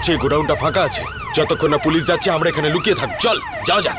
হচ্ছে এই গোডাউনটা ফাঁকা আছে। যতক্ষণ না পুলিশ যাচ্ছে, আমরা এখানে লুকিয়ে থাক। চল, যাওয়া যাক।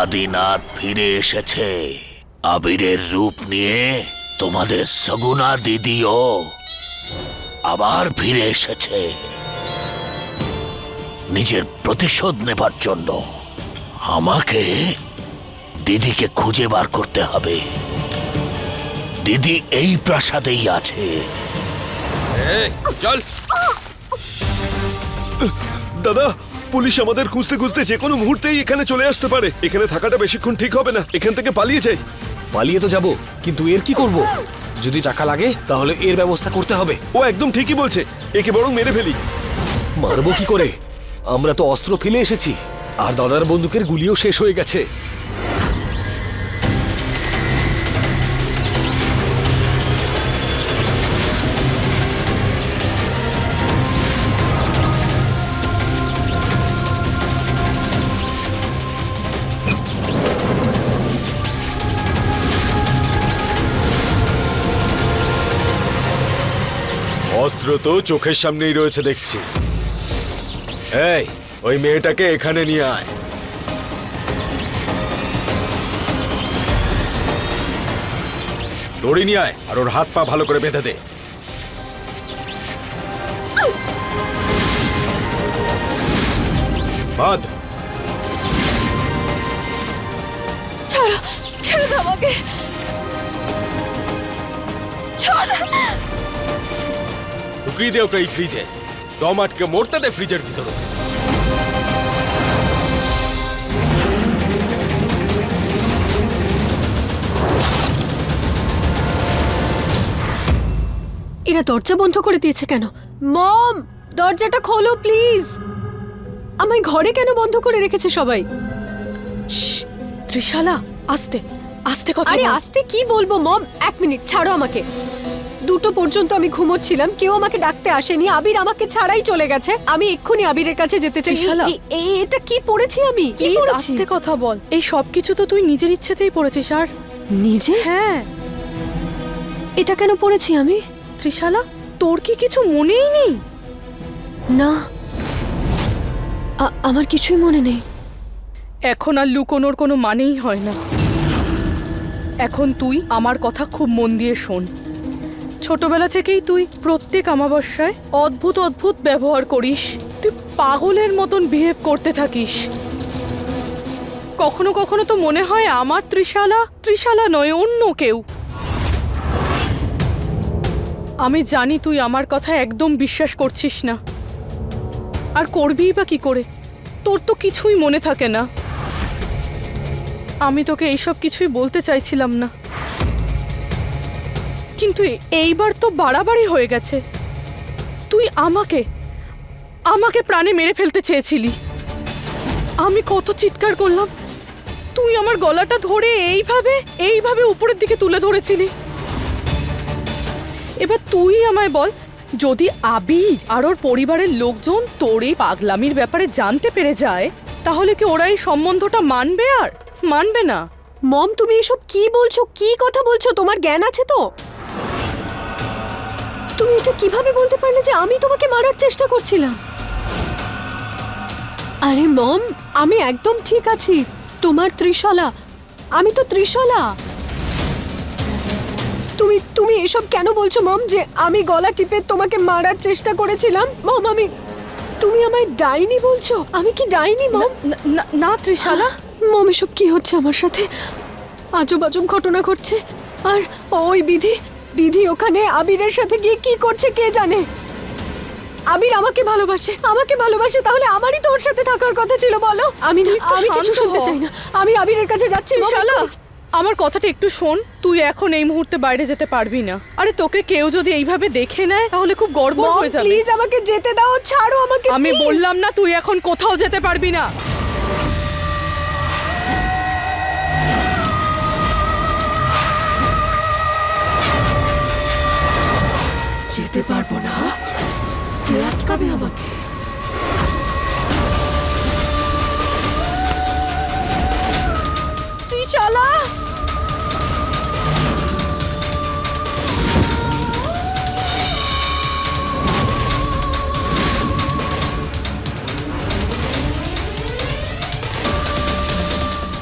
আদিনাথ ফিরে এসেছে। আবিরের রূপ নিয়ে তোমাদের সগুনা দিদিও আবার ফিরে এসেছে। নিজের প্রতিশোধ নেবার জন্য আমাকে দিদিকে খুঁজে বার করতে হবে। দিদি এই প্রাসাদেই আছে। এই, চল। দাদা পুলিশ আমাদের খুঁজতে খুঁজতে যে কোনো মুহূর্তেই এখানে চলে আসতে পারে। এখানে থাকাটা বেশিক্ষণ ঠিক হবে না। এখান থেকে পালিয়ে যাই। পালিয়ে তো যাব কিন্তু এর কি করব? যদি টাকা লাগে তাহলে এর ব্যবস্থা করতে হবে। ও একদম ঠিকই বলছে। একে বরং মেরে ফেলি। মারবো কি করে? আমরা তো অস্ত্র ফেলে এসেছি। আর দাদার বন্দুকের গুলিও শেষ হয়ে গেছে। অস্ত্র তো চোখের সামনেই রয়েছে, দেখছি। এই, ওই মেয়েটাকে এখানে নিয়ে আয়। দড়ি নিয়ে আয়, আর ওর হাত পা ভালো করে বেঁধে দে। বাদ ছাড়ো আমাকে। ঢুকিয়ে দে ওকে এই ফ্রিজে। দম আটকে মরতে দে ফ্রিজের ভিতরে। এরা দরজা বন্ধ করে দিয়েছে কেন? মম দরজাটা খোলো প্লিজ। আমায় ঘরে কেন বন্ধ করে রেখেছে সবাই? ত্রিশালা আস্তে আস্তে কথা আরে। আস্তে কি বলব মম? এক মিনিট ছাড়ো আমাকে। দুটো পর্যন্ত আমি ঘুমোচ্ছিলাম। কেউ আমাকে ডাকতে আসেনি। আবির আমাকে ছাড়াই চলে গেছে। আমি এক্ষুনি আবিরের কাছে যেতে চাই। এ- এ- এটা কি পড়েছি আমি? কি প্লিজ পড়েছি? আস্তে কথা বল। এই সব কিছু তো তুই নিজের ইচ্ছেতেই পড়েছিস আর নিজে? হ্যাঁ। এটা কেন পড়েছি আমি? ত্রিশালা তোর কি কিছু মনেই নেই? না। আ- আমার কিছুই মনে নেই। এখন আর লুকোনোর কোনো মানেই হয় না। এখন তুই আমার কথা খুব মন দিয়ে শোন। ছোটবেলা থেকেই তুই প্রত্যেক অমাবস্যায় অদ্ভুত অদ্ভুত ব্যবহার করিস। তুই পাগলের মতন বিহেভ করতে থাকিস। কখনো কখনো তো মনে হয় আমার ত্রিশালা ত্রিশালা নয়, অন্য কেউ। আমি জানি তুই আমার কথা একদম বিশ্বাস করছিস না। আর করবি বা কি করে? তোর তো কিছুই মনে থাকে না। আমি তোকে এইসব কিছুই বলতে চাইছিলাম না। কিন্তু এইবার তো বাড়াবাড়ি হয়ে গেছে। তুই আমাকে আমাকে প্রাণে মেরে ফেলতে চেয়েছিলি। আমি কত চিৎকার করলাম। তুই আমার গলাটা ধরে এইভাবে এইভাবে উপরের দিকে তুলে ধরেছিলি। এবার তুই আমায় বল, যদি আবি আর ওর পরিবারের লোকজন তোর এই পাগলামির ব্যাপারে জানতে পেরে যায়, তাহলে কি ওরা এই সম্বন্ধটা মানবে আর? মানবে না। মম, তুমি এসব কি বলছো? কি কথা বলছো? তোমার জ্ঞান আছে তো? তুমি এটা কীভাবে বলতে পারলে যে আমি তোমাকে মারার চেষ্টা করছিলাম? আরে মম আমি একদম ঠিক আছি। তোমার ত্রিশলা। আমি তো ত্রিশলা। তুমি তুমি এসব কেন বলছো মম যে আমি গলা টিপে তোমাকে মারার চেষ্টা করেছিলাম? মম আমি তুমি আমায় ডাইনি বলছো? আমি কি ডাইনি মম? না- ত্রিশালা। মম এসব কি হচ্ছে আমার সাথে? আজব আজব ঘটনা ঘটছে। আর ওই বিধি বিধি ওখানে আবিরের সাথে গিয়ে কি করছে কে জানে? আবির আমাকে ভালোবাসে আমাকে ভালোবাসে তাহলে আমারই তোর সাথে থাকার কথা ছিল বলো। আমি আমি কিছু শুনতে চাই না। আমি আবিরের কাছে যাচ্ছি ত্রিশালা আমার কথাটা একটু শোন। তুই এখন এই মুহূর্তে বাইরে যেতে পারবি না। আরে তোকে কেউ যদি এইভাবে দেখে নেয় তাহলে খুব গর্ব হয়ে যাবে। প্লিজ আমাকে যেতে দাও ছাড়ো আমাকে আমি বললাম না তুই এখন কোথাও যেতে পারবি না। যেতে পারব না। কে আটকাবে আমাকে।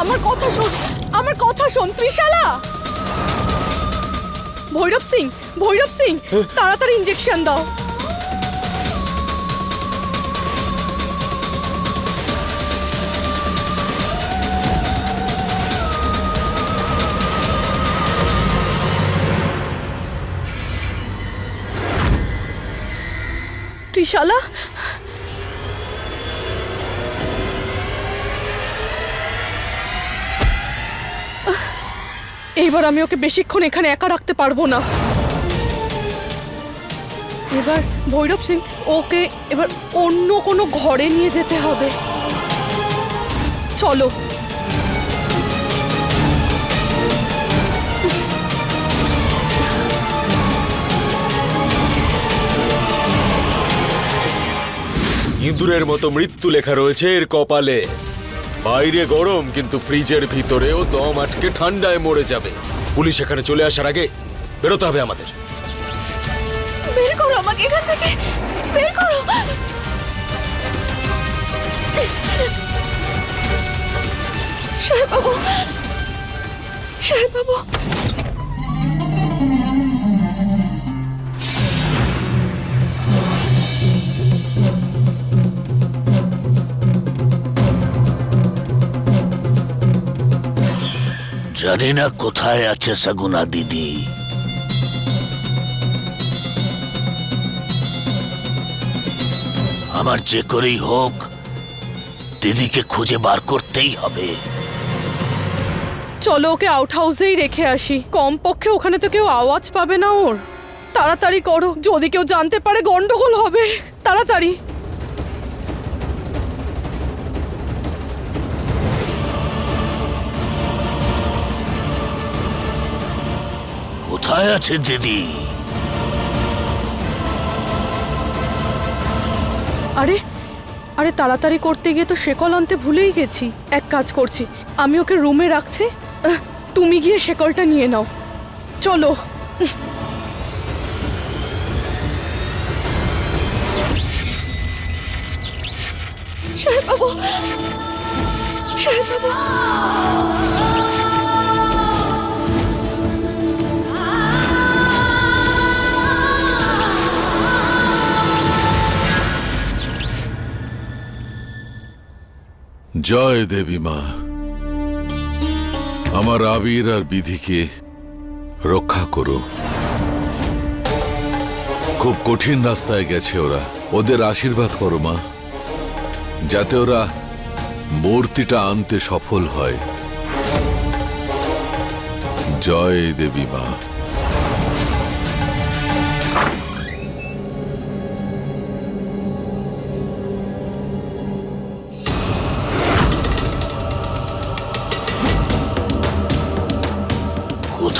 আমার কথা শোন আমার কথা শোন ত্রিশালা ভৈরব সিং ভৈরব সিং তাড়াতাড়ি ইঞ্জেকশন দাও। ত্রিশালা? এইবার আমি ওকে বেশিক্ষণ এখানে একা রাখতে পারব না। এবার ভৈরব সিং, ওকে এবার অন্য কোনো ঘরে নিয়ে যেতে হবে। চলো। ইঁদুরের মতো মৃত্যু লেখা রয়েছে এর কপালে। বাইরে গরম, কিন্তু ফ্রিজের ভিতরেও দম আটকে ঠান্ডায় মরে যাবে। পুলিশ এখানে চলে আসার আগে বেরোতে হবে আমাদের। বের করো আমাকে এখান থেকে। বের করো। সাহেব বাবু সাহেব বাবু। জানি না কোথায় আছে সগুনা দিদি। আমার যে করেই হোক, দিদিকে খুঁজে বার করতেই হবে। চলো ওকে আউট হাউসেই রেখে আসি। কমপক্ষে ওখানে তো কেউ আওয়াজ পাবে না ওর। তাড়াতাড়ি করো, যদি কেউ জানতে পারে গন্ডগোল হবে। তাড়াতাড়ি। কোথায় আছে দিদি? আরে আরে তাড়াতাড়ি করতে গিয়ে তো শেকল আনতে ভুলেই গেছি। এক কাজ করছি আমি ওকে রুমে রাখছি তুমি গিয়ে শেকলটা নিয়ে নাও। চলো। সাহেব বাবু বাবু। জয় দেবী মা। আমার আবির আর বিধিকে রক্ষা করো। খুব কঠিন রাস্তায় গেছে ওরা। ওদের আশীর্বাদ করো মা, যাতে ওরা মূর্তিটা আনতে সফল হয়। জয় দেবী মা।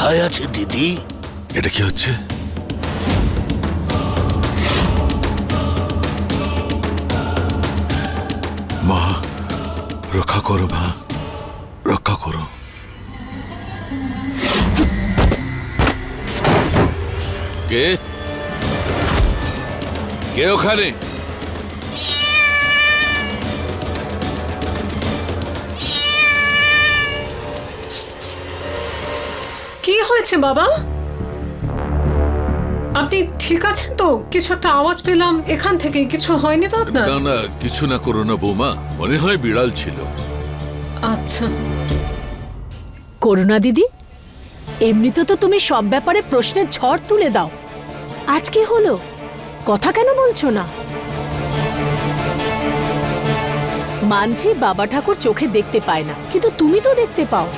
কোথায় আছে, দিদি? এটা কি হচ্ছে? মা, রক্ষা করো মা, রক্ষা করো। কে? কে ওখানে? হয়েছে বাবা? আপনি ঠিক আছেন তো? কিছু একটা আওয়াজ পেলাম এখান থেকে। কিছু হয়নি তো আপনার? না না কিছু না করো না বৌমা। মনে হয় বিড়াল ছিল। আচ্ছা। করুণা দিদি এমনিতে তো তুমি সব ব্যাপারে প্রশ্নের ঝড় তুলে দাও। আজ কি হলো? কথা কেন বলছো না? মানছি বাবা ঠাকুর চোখে দেখতে পায় না কিন্তু তুমি তো দেখতে পাও।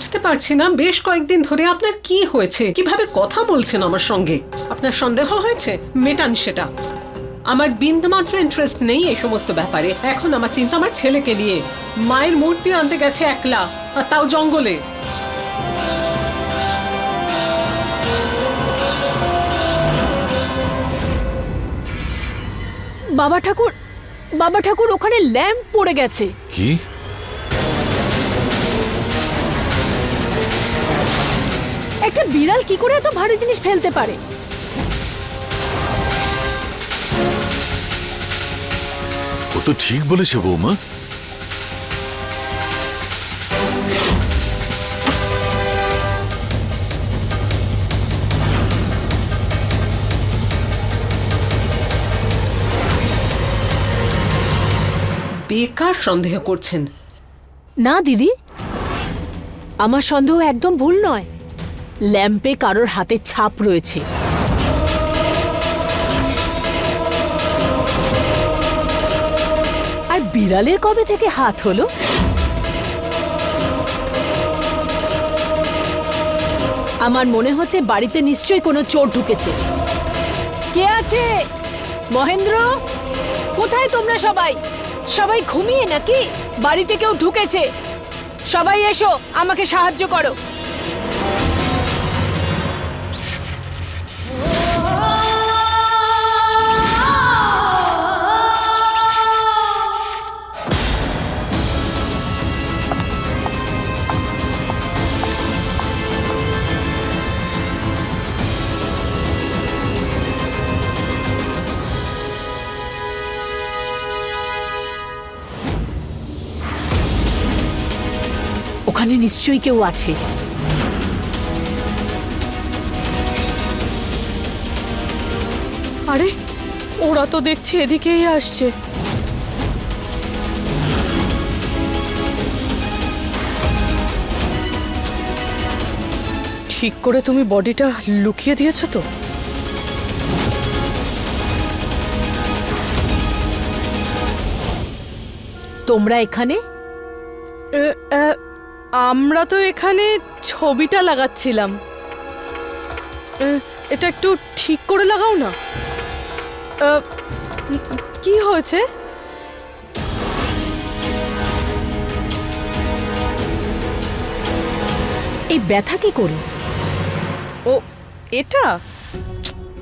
বুঝতে পারছি না বেশ কয়েকদিন ধরে আপনার কি হয়েছে? কীভাবে কথা বলছেন আমার সঙ্গে? আপনার সন্দেহ হয়েছে? মেটান সেটা। আমার বিন্দুমাত্র ইন্টারেস্ট নেই এই সমস্ত ব্যাপারে। এখন আমার চিন্তা আমার ছেলেকে নিয়ে। মায়ের মূর্তি আনতে গেছে একলা আর তাও জঙ্গলে। বাবা ঠাকুর বাবা ঠাকুর ওখানে ল্যাম্প পড়ে গেছে। কি? একটা বিড়াল কি করে এত ভারী জিনিস ফেলতে পারে? ও তো ঠিক বলেছে বৌমা। বেকার সন্দেহ করছেন। না দিদি। আমার সন্দেহ একদম ভুল নয়। ল্যাম্পে কারোর হাতে ছাপ রয়েছে। আর বিড়ালের কবে থেকে হাত হলো? আমার মনে হচ্ছে বাড়িতে নিশ্চয়ই কোনো চোর ঢুকেছে। কে আছে? মহেন্দ্র? কোথায় তোমরা সবাই? সবাই ঘুমিয়ে নাকি? বাড়িতে কেউ ঢুকেছে। সবাই এসো, আমাকে সাহায্য করো। নিশ্চয়ই কেউ আছে। আরে ওরা তো দেখছি এদিকেই আসছে। ঠিক করে তুমি বডিটা লুকিয়ে দিয়েছ তো? তোমরা এখানে? আমরা তো এখানে ছবিটা লাগাচ্ছিলাম। এটা একটু ঠিক করে লাগাও না। কি হয়েছে? এই ব্যথা কি করে? ও এটা?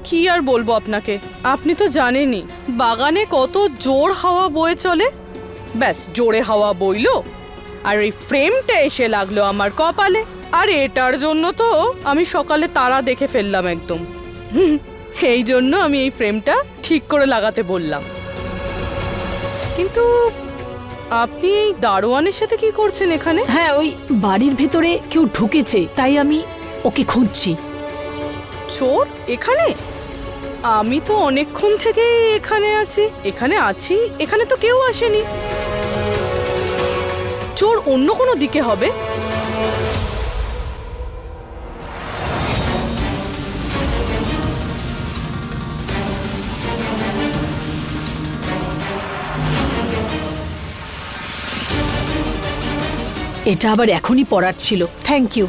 কি আর বলব আপনাকে? আপনি তো জানেনই বাগানে কত জোর হাওয়া বয়ে চলে। ব্যাস জোরে হাওয়া বইলো। আর এই ফ্রেমটা এসে লাগল আমার কপালে। আর এটার জন্য তো আমি সকালে তারা দেখে ফেললাম একদম। এই জন্য আমি এই ফ্রেমটা ঠিক করে লাগাতে বললাম। কিন্তু আপনি এই দারোয়ানের সাথে কি করছেন এখানে? হ্যাঁ ওই বাড়ির ভেতরে কেউ ঢুকেছে তাই আমি ওকে খুঁজছি। চোর? এখানে? আমি তো অনেকক্ষণ থেকেই এখানে আছি। এখানে আছি? এখানে তো কেউ আসেনি। চোর অন্য কোনো দিকে হবে? এটা আবার এখনই পড়ার ছিল। থ্যাংক ইউ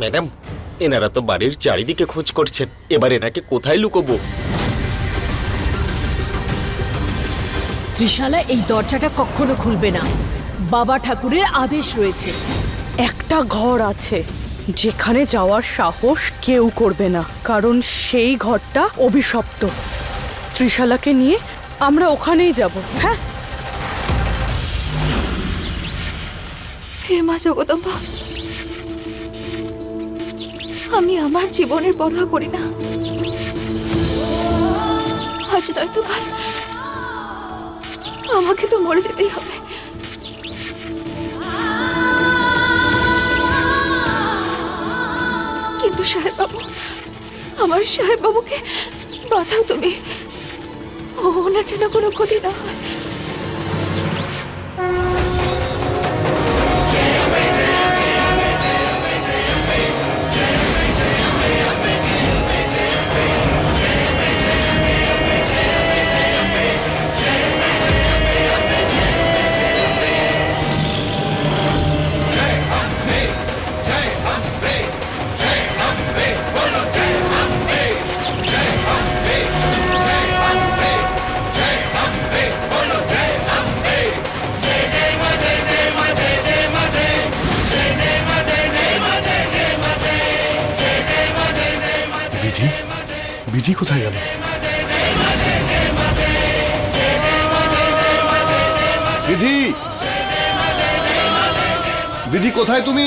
ম্যাডাম এনারা তো বাড়ির চারিদিকে খোঁজ করছেন। এবার এনাকে কোথায় লুকোবো? ত্রিশালা এই দরজাটা কখনো খুলবে না। বাবা ঠাকুরের আদেশ রয়েছে। একটা ঘর আছে যেখানে যাওয়ার সাহস কেউ করবে না কারণ সেই ঘরটা অভিশপ্ত। ত্রিশালাকে নিয়ে আমরা ওখানেই যাব হ্যাঁ? হে মা জগদম্বা আমি আমার জীবনের পরোয়া করি না। আমাকে তো মরে যেতেই হবে। কিন্তু সাহেব বাবু আমার সাহেব বাবুকে বাঁচাও তুমি। ওনার যেন কোনো ক্ষতি না হয়। বিধি। বিধি কোথায় তুমি?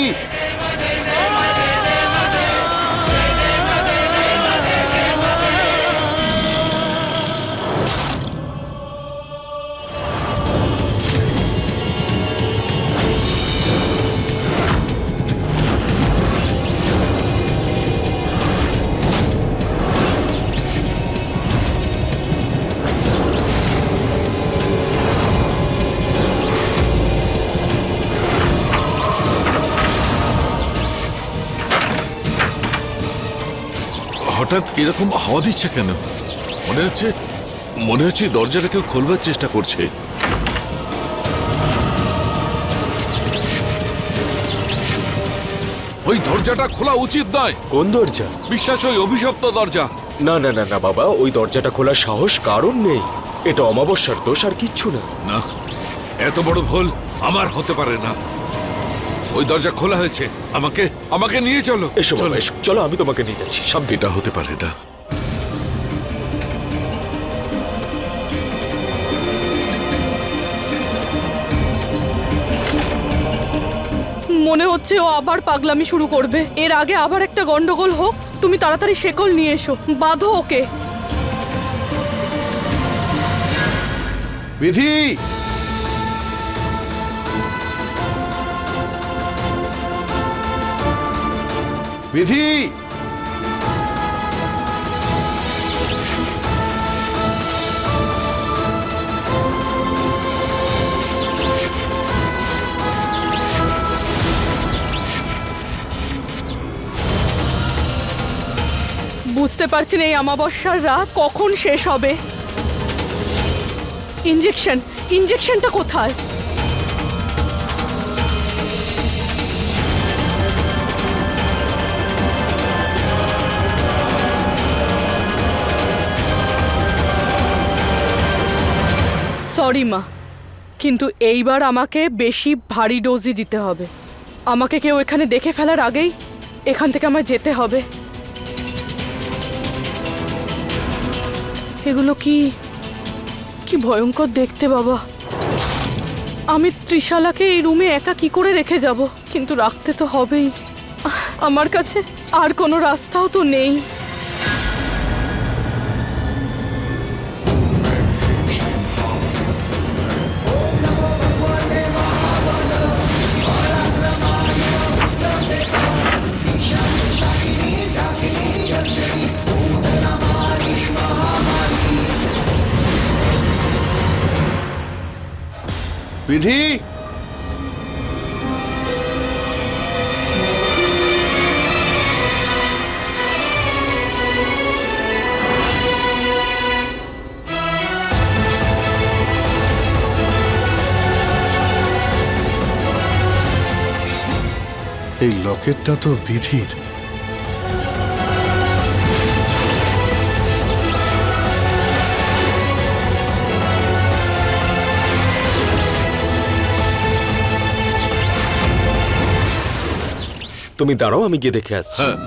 হঠাৎ এরকম হাওয়া দিচ্ছে কেন? মনে হচ্ছে মনে হচ্ছে দরজাটা কেউ খোলবার চেষ্টা করছে। ওই দরজাটা খোলা উচিত নয়। কোন দরজা? বিশ্বাস ওই অভিশপ্ত দরজা। না না না না বাবা ওই দরজাটা খোলার সাহস কারণ নেই। এটা অমাবস্যার দোষ আর কিচ্ছু না। না এত বড় ভুল আমার হতে পারে না। ওই দরজা খোলা হয়েছে। আমাকে আমাকে নিয়ে চলো। এসো চলো। এসো। চলো আমি তোমাকে নিয়ে যাচ্ছি। সাবধানে এটা হতে পারে না। মনে হচ্ছে ও আবার পাগলামি শুরু করবে। এর আগে আবার একটা গন্ডগোল হোক তুমি তাড়াতাড়ি শেকল নিয়ে এসো। বাঁধো ওকে। বিধি! বিধি। বুঝতে পারছি না এই অমাবস্যার রাত কখন শেষ হবে। ইঞ্জেকশন ইঞ্জেকশনটা কোথায়? সরি, মা। কিন্তু এইবার আমাকে বেশি ভারী ডোজই দিতে হবে। আমাকে কেউ এখানে দেখে ফেলার আগেই এখান থেকে আমায় যেতে হবে। এগুলো কি কি ভয়ঙ্কর দেখতে, বাবা। আমি ত্রিশালাকে এই রুমে একা কি করে রেখে যাব? কিন্তু রাখতে তো হবেই। আমার কাছে আর কোনো রাস্তাও তো নেই। বিধি। এই লকেটটা তো বিধির। তুমি দাঁড়াও আমি গিয়ে দেখে আসছি। হ্যাঁ।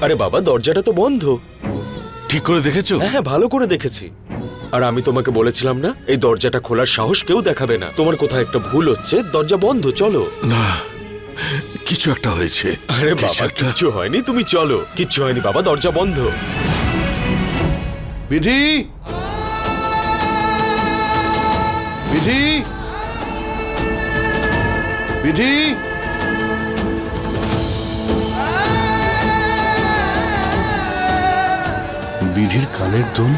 আরে বাবা দরজাটা তো বন্ধ। ঠিক করে দেখেছ? হ্যাঁ হ্যাঁ ভালো করে দেখেছি। আর আমি তোমাকে বলেছিলাম না এই দরজাটা খোলার সাহস কেউ দেখাবে না। তোমার কোথায় একটা ভুল হচ্ছে দরজা বন্ধ চলো। না কিছু একটা হয়েছে। আরে কিছু বাবা একটা কিচ্ছু হয়নি তুমি চলো। কিচ্ছু হয়নি বাবা দরজা বন্ধ। বিধি! বিধি। বিধি। বিধির কানের দুল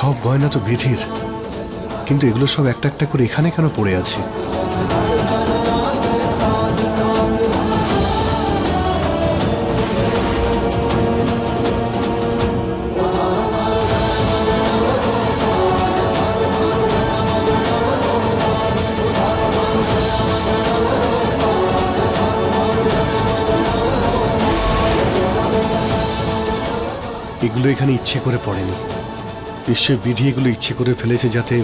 সব গয়না তো বিধির। কিন্তু এগুলো সব একটা একটা করে এখানে কেন পড়ে আছে? এগুলো এখানে ইচ্ছে করে পড়েনি। নিশ্চয় বিধি এগুলো ইচ্ছে করে ফেলেছে যাতে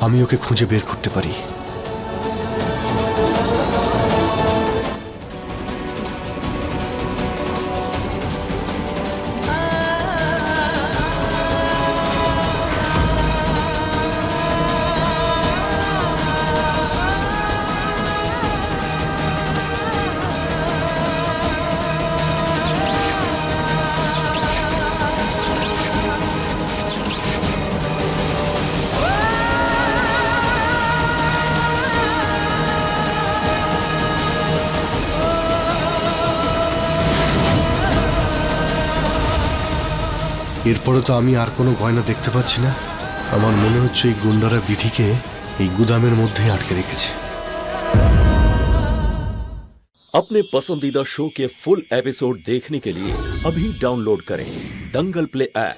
আমি ওকে খুঁজে বের করতে পারি। এরপরে তো আমি আর কোনো গয়না দেখতে পাচ্ছি না আমার মনে হচ্ছে এই গুন্ডারা বিধিকে এই গুদামের মধ্যে আটকে রেখেছে अपने पसंदीदा शो के फुल एपिसोड देखने के लिए अभी डाउनलोड करें दंगल प्ले ऐप